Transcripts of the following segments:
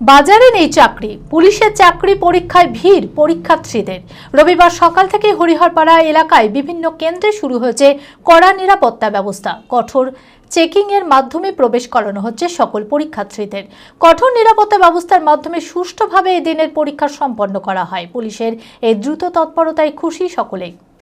বাজারে নেই চাকরি। পুলিশের চাকরি পরীক্ষায় ভিড় পরীক্ষার্থীদের। রবিবার সকাল থেকে হরিহরপাড়া এলাকায় বিভিন্ন কেন্দ্রে শুরু হয়েছে কড়া নিরাপত্তা ব্যবস্থা। কঠোর চেকিং এর মাধ্যমে প্রবেশ করানো হচ্ছে সকল পরীক্ষার্থীদের। কঠোর নিরাপত্তা ব্যবস্থার মাধ্যমে সুষ্ঠুভাবে এই দিনের পরীক্ষা সম্পন্ন করা হয়। পুলিশের এই দ্রুত তৎপরতায় খুশি সকলেই।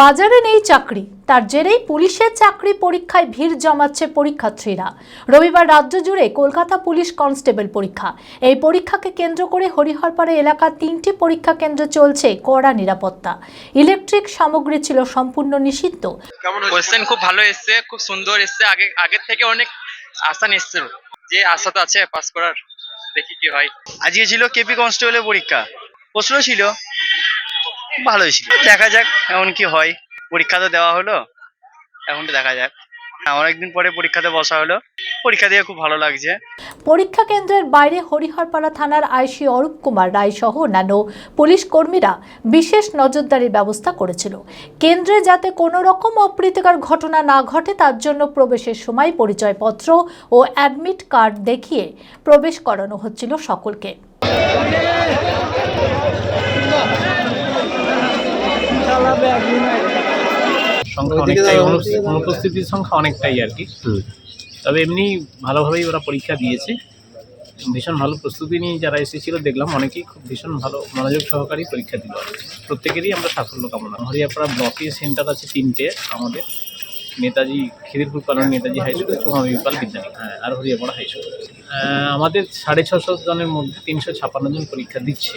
বাজারে নেই চাকরি তার জেরেই পুলিশের চাকরি পরীক্ষায় ভিড় জমাচ্ছে পরীক্ষার্থীরা। রবিবার রাজ্য জুড়ে কলকাতা পুলিশ কনস্টেবল পরীক্ষা। এই পরীক্ষাকে কেন্দ্র করে হরিহরপাড়া এলাকার তিনটি পরীক্ষা কেন্দ্র চলছে কড়া নিরাপত্তা। ইলেকট্রিক সামগ্রী ছিল সম্পূর্ণ নিষিদ্ধ। কোয়েশ্চেন খুব ভালো এসছে খুব সুন্দর এসছে। আগে আগের থেকে অনেক আশা নিচ্ছিল যে আশা তো আছে পাস করার দেখি কি হয়। আজকে ছিল কেপি কনস্টেবলের পরীক্ষা। প্রশ্ন ছিল ভালোই ছিল। দেখা যাক এমন কি হয়। পরীক্ষা তো দেওয়া হলো। এখন তো দেখা যাক। অনেকদিন পরে পরীক্ষাতে বসা হলো। পরীক্ষা দিয়ে খুব ভালো লাগছে। পরীক্ষা কেন্দ্রের বাইরে হরিহরপাড়া থানার আইসি অরূপ কুমার রায় সহ অন্যান্য পুলিশ কর্মীরা বিশেষ নজরদারির ব্যবস্থা করেছিল। কেন্দ্রে যাতে কোনো রকম অপ্রীতিকর ঘটনা না ঘটে, তার জন্য প্রবেশের সময় পরিচয়পত্র ও অ্যাডমিট কার্ড দেখিয়ে প্রবেশ করানো হচ্ছিল সকলকে। সংখ্যা অনেকটাই অনুপ- অনুপস্থিতির সংখ্যা অনেকটাই আর কি। তবে এমনি ভালোভাবেই ওরা পরীক্ষা দিয়েছে। ভীষণ ভালো প্রস্তুতি নিয়ে যারা এসেছিল দেখলাম অনেকেই খুব ভীষণ ভালো মনোযোগ সহকারেই পরীক্ষা দিল। আর প্রত্যেকেরই আমরা সাফল্য কামনা। হরিয়াপাড়া ব্লকে সেন্টার আছে তিনটে আমাদের নেতাজি খিদিরপুর পালন নেতাজি হাই স্কুল চৌমাবিপাল বিদ্যালয় হ্যাঁ আর হরিয়াপাড়া হাই স্কুল আহ, আমাদের সাড়ে ছশো জনের মধ্যে তিনশো ছাপান্ন জন পরীক্ষা দিচ্ছে।